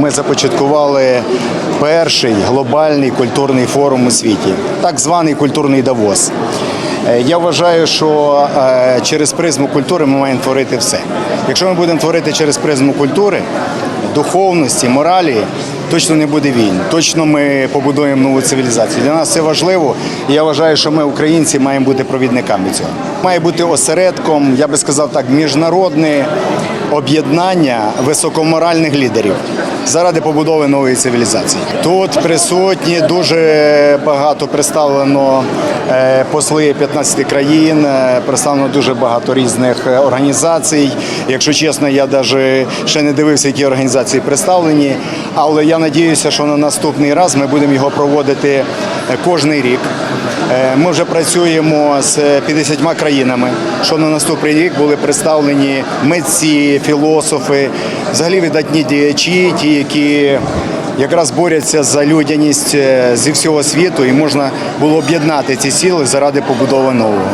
Ми започаткували перший глобальний культурний форум у світі, так званий культурний Давос. Е, Я вважаю, що е, через призму культури ми маємо творити все. Якщо ми будемо творити через призму культури, духовності, моралі, точно не буде війн. Точно ми побудуємо нову цивілізацію. Для нас це важливо. І я вважаю, що ми, українці, маємо бути провідниками цього. Має бути осередком, я би сказав так, міжнародне об'єднання високоморальних лідерів заради побудови нової цивілізації. Тут присутні дуже багато представлено е, посли 15 країн, е, представлено дуже багато різних е, організацій. Якщо чесно, я навіть ще не дивився, які організації представлені, але я надіюся, що на наступний раз ми будемо його проводити кожний рік. Е, Ми вже працюємо з 50 країнами, що на наступний рік були представлені митці, філософи, взагалі видатні діячі, ті, які якраз борються за людяність е, зі всього світу, і можна було об'єднати ці сили заради побудови нового.